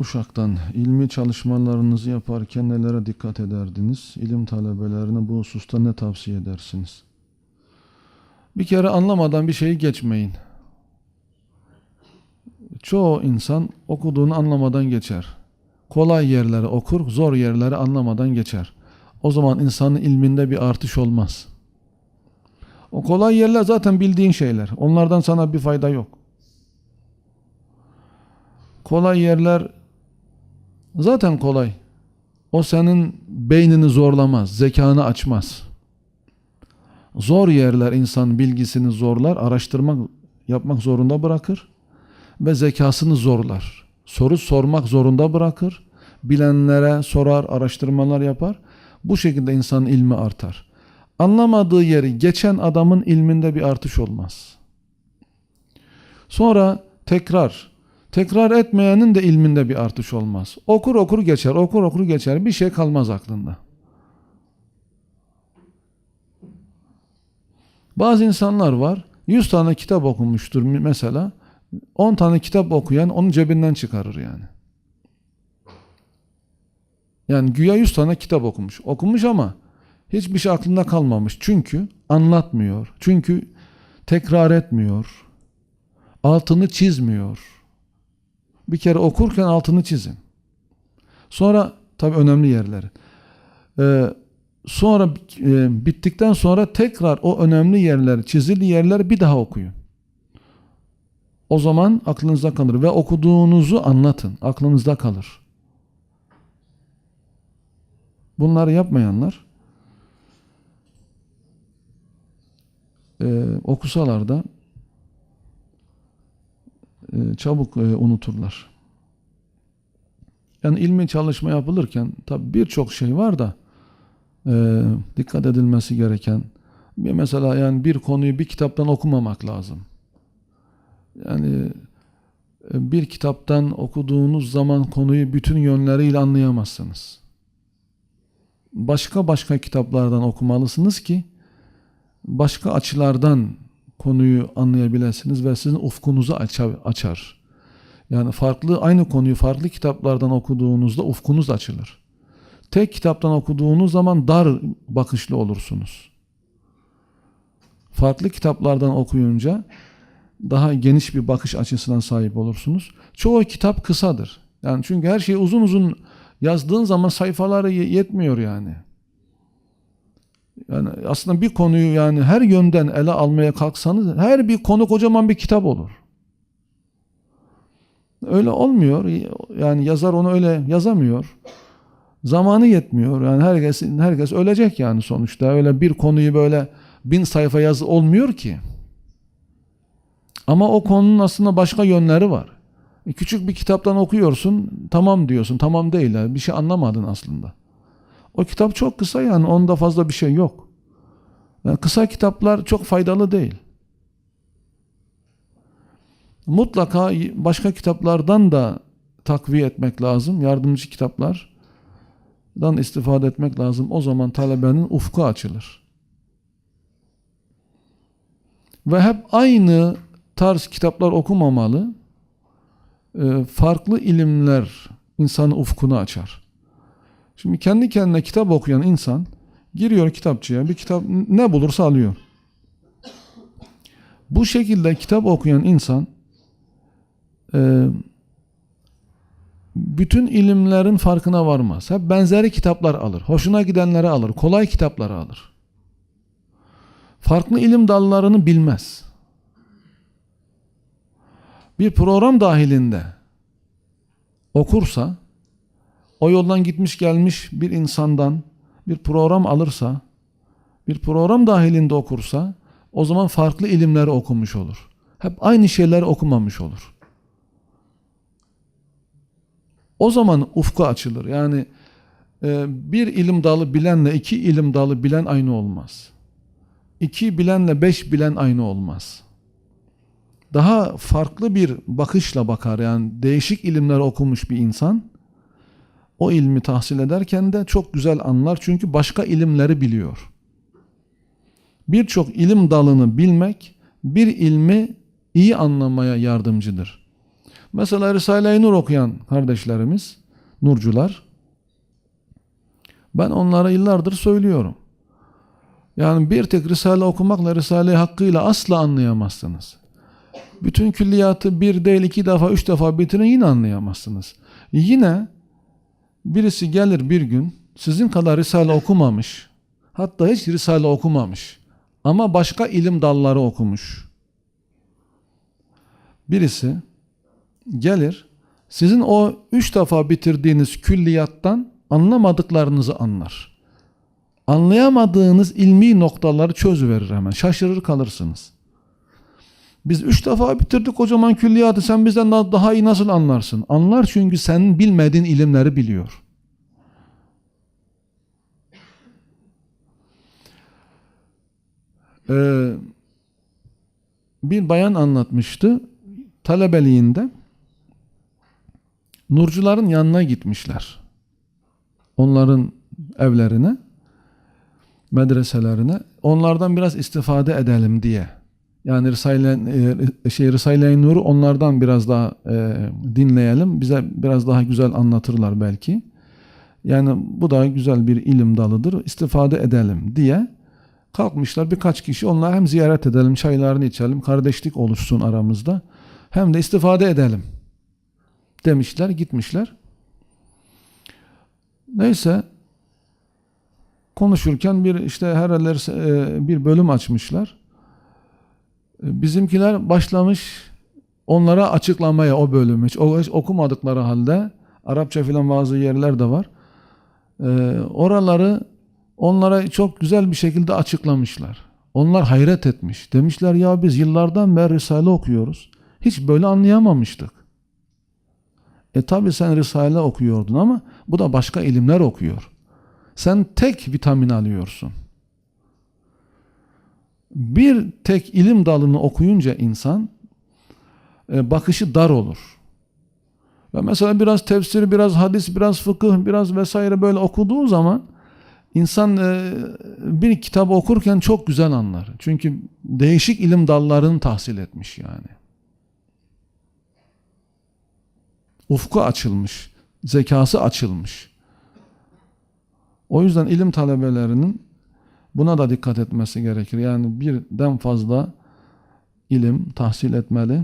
Uşak'tan ilmi çalışmalarınızı yaparken nelere dikkat ederdiniz? İlim talebelerine bu hususta ne tavsiye edersiniz? Bir kere anlamadan bir şeyi geçmeyin. Çoğu insan okuduğunu anlamadan geçer. Kolay yerleri okur, zor yerleri anlamadan geçer. O zaman insanın ilminde bir artış olmaz. O kolay yerler zaten bildiğin şeyler. Onlardan sana bir fayda yok. Kolay yerler zaten kolay. O senin beynini zorlamaz, zekanı açmaz. Zor yerler insan bilgisini zorlar, araştırmak yapmak zorunda bırakır ve zekasını zorlar. Soru sormak zorunda bırakır. Bilenlere sorar, araştırmalar yapar. Bu şekilde insanın ilmi artar. Anlamadığı yeri geçen adamın ilminde bir artış olmaz. Sonra tekrar. Tekrar etmeyenin de ilminde bir artış olmaz. Okur okur geçer, okur okur geçer. Bir şey kalmaz aklında. Bazı insanlar var. 100 tane kitap okumuştur mesela. 10 tane kitap okuyan onun cebinden çıkarır yani. Yani güya 100 tane kitap okumuş. Okumuş ama hiçbir şey aklında kalmamış. Çünkü anlatmıyor. Çünkü tekrar etmiyor. Altını çizmiyor. Bir kere okurken altını çizin. Sonra tabi önemli yerleri. Ee, sonra e, bittikten sonra tekrar o önemli yerler, çizili yerler bir daha okuyun. O zaman aklınızda kalır ve okuduğunuzu anlatın. Aklınızda kalır. Bunları yapmayanlar e, okusalar da çabuk e, unuturlar. Yani ilmi çalışma yapılırken tabi birçok şey var da e, dikkat edilmesi gereken bir mesela yani bir konuyu bir kitaptan okumamak lazım. Yani e, bir kitaptan okuduğunuz zaman konuyu bütün yönleriyle anlayamazsınız. Başka başka kitaplardan okumalısınız ki başka açılardan konuyu anlayabilirsiniz ve sizin ufkunuzu açar. Yani farklı aynı konuyu farklı kitaplardan okuduğunuzda ufkunuz açılır. Tek kitaptan okuduğunuz zaman dar bakışlı olursunuz. Farklı kitaplardan okuyunca daha geniş bir bakış açısına sahip olursunuz. Çoğu kitap kısadır. Yani çünkü her şeyi uzun uzun yazdığın zaman sayfaları yetmiyor yani. Yani aslında bir konuyu yani her yönden ele almaya kalksanız her bir konu kocaman bir kitap olur. Öyle olmuyor. Yani yazar onu öyle yazamıyor. Zamanı yetmiyor. Yani herkes herkes ölecek yani sonuçta. Öyle bir konuyu böyle bin sayfa yazı olmuyor ki. Ama o konunun aslında başka yönleri var. Küçük bir kitaptan okuyorsun, tamam diyorsun. Tamam değil. Bir şey anlamadın aslında. O kitap çok kısa yani onda fazla bir şey yok. Yani kısa kitaplar çok faydalı değil. Mutlaka başka kitaplardan da takviye etmek lazım. Yardımcı kitaplardan istifade etmek lazım. O zaman talebenin ufku açılır. Ve hep aynı tarz kitaplar okumamalı. Farklı ilimler insanın ufkunu açar. Şimdi kendi kendine kitap okuyan insan giriyor kitapçıya bir kitap ne bulursa alıyor. Bu şekilde kitap okuyan insan e, bütün ilimlerin farkına varmaz. Hep benzeri kitaplar alır. Hoşuna gidenleri alır. Kolay kitapları alır. Farklı ilim dallarını bilmez. Bir program dahilinde okursa o yoldan gitmiş gelmiş bir insandan bir program alırsa, bir program dahilinde okursa o zaman farklı ilimleri okumuş olur. Hep aynı şeyleri okumamış olur. O zaman ufku açılır. Yani e, bir ilim dalı bilenle iki ilim dalı bilen aynı olmaz. İki bilenle beş bilen aynı olmaz. Daha farklı bir bakışla bakar. Yani değişik ilimler okumuş bir insan o ilmi tahsil ederken de çok güzel anlar çünkü başka ilimleri biliyor. Birçok ilim dalını bilmek bir ilmi iyi anlamaya yardımcıdır. Mesela Risale-i Nur okuyan kardeşlerimiz, nurcular, ben onlara yıllardır söylüyorum. Yani bir tek Risale okumakla Risale-i hakkıyla asla anlayamazsınız. Bütün külliyatı bir değil iki defa üç defa bitirin yine anlayamazsınız. Yine birisi gelir bir gün sizin kadar Risale okumamış. Hatta hiç Risale okumamış. Ama başka ilim dalları okumuş. Birisi gelir sizin o üç defa bitirdiğiniz külliyattan anlamadıklarınızı anlar. Anlayamadığınız ilmi noktaları çözüverir hemen. Şaşırır kalırsınız. Biz üç defa bitirdik kocaman külliyatı sen bizden daha, daha iyi nasıl anlarsın? Anlar çünkü senin bilmediğin ilimleri biliyor. Ee, bir bayan anlatmıştı. Talebeliğinde nurcuların yanına gitmişler. Onların evlerine, medreselerine. Onlardan biraz istifade edelim diye. Yani Risale, e, şey, Risale-i Nur'u onlardan biraz daha e, dinleyelim. Bize biraz daha güzel anlatırlar belki. Yani bu da güzel bir ilim dalıdır. İstifade edelim diye kalkmışlar birkaç kişi. Onlar hem ziyaret edelim, çaylarını içelim, kardeşlik oluşsun aramızda. Hem de istifade edelim demişler, gitmişler. Neyse konuşurken bir işte herhalde bir bölüm açmışlar. Bizimkiler başlamış onlara açıklamaya o bölümü hiç, okumadıkları halde Arapça filan bazı yerler de var. E, oraları onlara çok güzel bir şekilde açıklamışlar. Onlar hayret etmiş. Demişler ya biz yıllardan beri Risale okuyoruz. Hiç böyle anlayamamıştık. E tabi sen Risale okuyordun ama bu da başka ilimler okuyor. Sen tek vitamin alıyorsun. Bir tek ilim dalını okuyunca insan e, bakışı dar olur. Ve mesela biraz tefsir, biraz hadis, biraz fıkıh, biraz vesaire böyle okuduğu zaman insan e, bir kitap okurken çok güzel anlar. Çünkü değişik ilim dallarını tahsil etmiş yani. Ufku açılmış, zekası açılmış. O yüzden ilim talebelerinin buna da dikkat etmesi gerekir. Yani birden fazla ilim tahsil etmeli.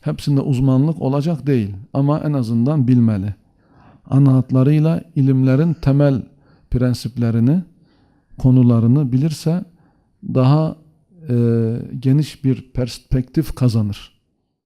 Hepsinde uzmanlık olacak değil ama en azından bilmeli. Ana hatlarıyla ilimlerin temel prensiplerini, konularını bilirse daha e, geniş bir perspektif kazanır.